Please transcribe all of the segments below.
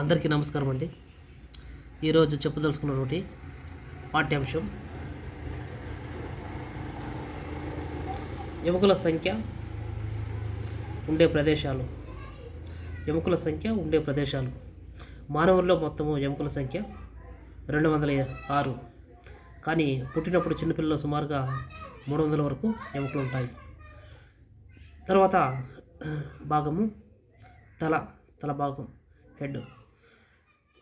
అందరికీ నమస్కారం అండి. ఈరోజు చెప్పదలుచుకున్నటువంటి పాఠ్యాంశం ఎముకల సంఖ్య ఉండే ప్రదేశాలు. ఎముకల సంఖ్య ఉండే ప్రదేశాలు. మానవుల్లో మొత్తము ఎముకల సంఖ్య రెండు వందల ఆరు. కానీ పుట్టినప్పుడు చిన్నపిల్లలు సుమారుగా మూడు వందల వరకు ఎముకలు ఉంటాయి. తర్వాత భాగము తల తల భాగం హెడ్.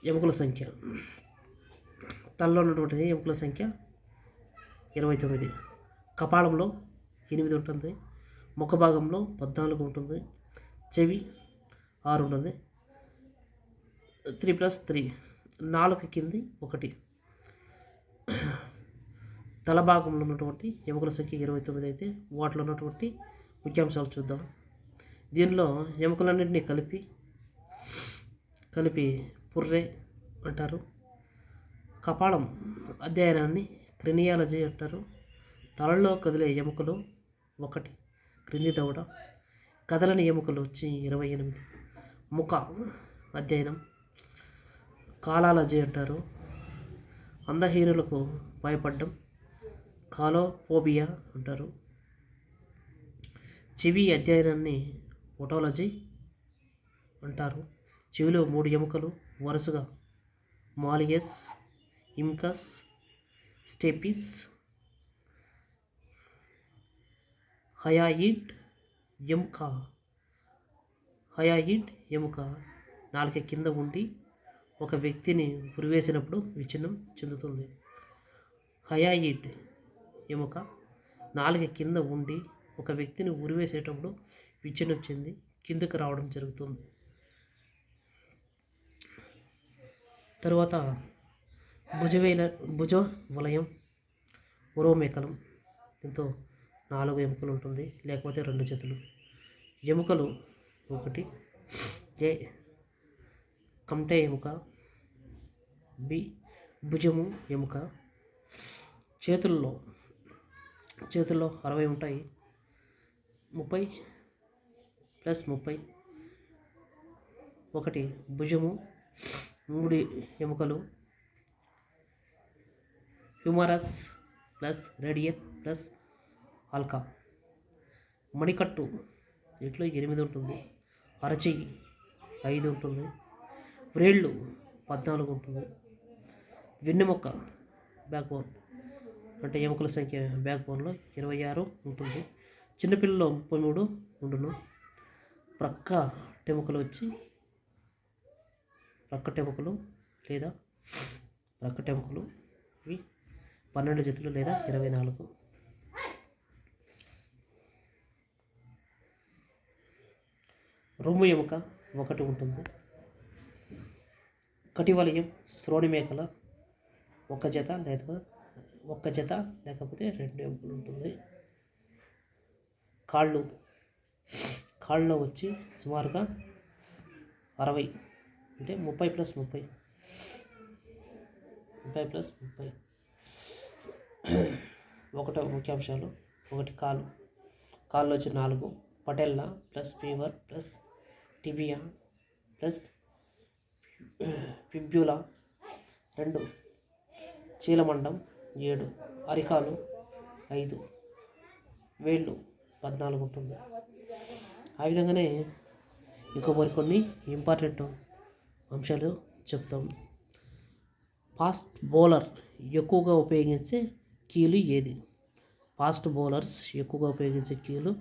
ఎముకల సంఖ్య. తలలో ఉన్నటువంటి ఎముకల సంఖ్య ఇరవై తొమ్మిది. కపాలంలో ఎనిమిది ఉంటుంది. ముఖ భాగంలో పద్నాలుగు ఉంటుంది. చెవి ఆరు ఉంటుంది. Three plus three. నాలుగు కింది ఒకటి. తల భాగంలో ఉన్నటువంటి ఎముకల సంఖ్య ఇరవై తొమ్మిది అయితే వాటిలో ఉన్నటువంటి ముఖ్యాంశాలు చూద్దాం. దీనిలో ఎముకలన్నింటినీ కలిపి కలిపి పుర్రే అంటారు. కపాలం అధ్యయనాన్ని క్రినియాలజీ అంటారు. తలలో కదిలే ఎముకలు ఒకటి క్రింది దవడ కదలని ఎముకలు వచ్చి ఇరవై ఎనిమిది. ముఖ అధ్యయనం. కాలాలజీ అంటారు. అందహీనులకు భయపడ్డం. కాలోఫోబియా అంటారు. చెవి అధ్యయనాన్ని ఒటాలజీ అంటారు. చెవిలో మూడు ఎముకలు వరుసగా మాలియస్ ఇమ్కస్ స్టెపిస్ హయాయిడ్ ఎముక హయాయిడ్ ఎముక నాలుక కింద ఉండి ఒక వ్యక్తిని ఉరివేసినప్పుడు విచ్ఛిన్నం చెందుతుంది. హయాయిడ్ ఎముక నాలుక కింద ఉండి ఒక వ్యక్తిని ఉరివేసేటప్పుడు విచ్ఛిన్నం చెంది కిందకు రావడం జరుగుతుంది. తరువాత భుజవేల భుజ వలయం ఉరోమేకలం. దీంతో నాలుగు ఎముకలు ఉంటుంది లేకపోతే రెండు చేతులు. ఎముకలు ఒకటి ఏ కంటే ఎముక బి భుజము ఎముక. చేతుల్లో చేతుల్లో అరవై ఉంటాయి. ముప్పై ప్లస్ ముప్పై ఒకటి భుజము మూడు ఎముకలు. Humerus plus radius plus ulna. మణికట్టు వీటిలో ఎనిమిది ఉంటుంది. అరచెయ్యి ఐదు ఉంటుంది. వ్రేళ్ళు పద్నాలుగు ఉంటుంది. వెన్నెముక బ్యాక్ బోన్ అంటే ఎముకల సంఖ్య బ్యాక్ బోన్లో ఇరవై ఆరు ఉంటుంది. చిన్నపిల్లలు ముప్పై మూడు ఉండును. ప్రక్క టెముకలు వచ్చి రక్కటెముకలు లేదా రక్కటెముకలు ఇవి పన్నెండు జతలు లేదా ఇరవై నాలుగు. రొమ్ము ఎముక ఒకటి ఉంటుంది. కటివలయం శ్రోణి మేకల ఒక జత లేదా ఒక్క జత లేకపోతే రెండు ఎముకలు ఉంటుంది. కాళ్ళు కాళ్ళలో వచ్చి సుమారుగా అరవై అంటే ముప్పై ప్లస్ ముప్పై. ముప్పై ప్లస్ ముప్పై. ఒకటో ముఖ్యాంశాలు. ఒకటి కాలు. కాళ్ళు వచ్చి నాలుగు. Patella plus femur plus tibia plus fibula రెండు. చీలమండం ఏడు. అరికాలు ఐదు. వేళ్ళు పద్నాలుగు ఉంటుంది. ఆ విధంగానే ఇంకో మరికొన్ని ఇంపార్టెంట్ అంశాలు చెప్తాం. ఫాస్ట్ బౌలర్ ఎక్కువగా ఉపయోగించే కీలు ఏది? ఫాస్ట్ బౌలర్స్ ఎక్కువగా ఉపయోగించే కీలు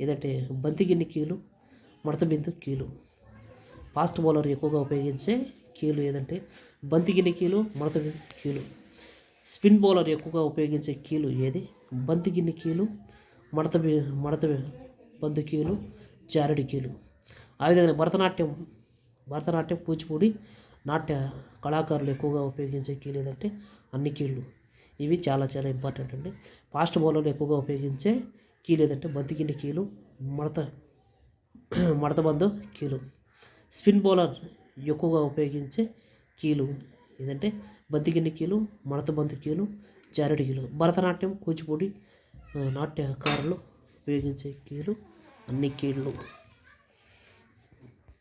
ఏదంటే బంతిగిన్ని కీలు మడతబిందు కీలు. ఫాస్ట్ బౌలర్ ఎక్కువగా ఉపయోగించే కీలు ఏదంటే బంతిగిన్ని కీలు మడతబిందు కీలు. స్పిన్ బౌలర్ ఎక్కువగా ఉపయోగించే కీలు ఏది? బంతిగిన్ని కీలు మడత మడత బందు కీలు జారడి కీలు. ఆ విధంగా భరతనాట్యం భరతనాట్యం కూచిపూడి నాట్య కళాకారులు ఎక్కువగా ఉపయోగించే కీలు ఏదంటే అన్ని కీళ్ళు. ఇవి చాలా చాలా ఇంపార్టెంట్ అండి. ఫాస్ట్ బౌలర్లు ఎక్కువగా ఉపయోగించే కీలు ఏదంటే బంతికిండి కీలు మడత మడతబంధు కీలు. స్పిన్ బౌలర్ ఎక్కువగా ఉపయోగించే కీలు ఏదంటే బంతికిండి కీలు మడత కీలు జారడి కీలు. భరతనాట్యం కూచిపూడి నాట్యకారులు ఉపయోగించే కీలు అన్ని కీళ్ళు.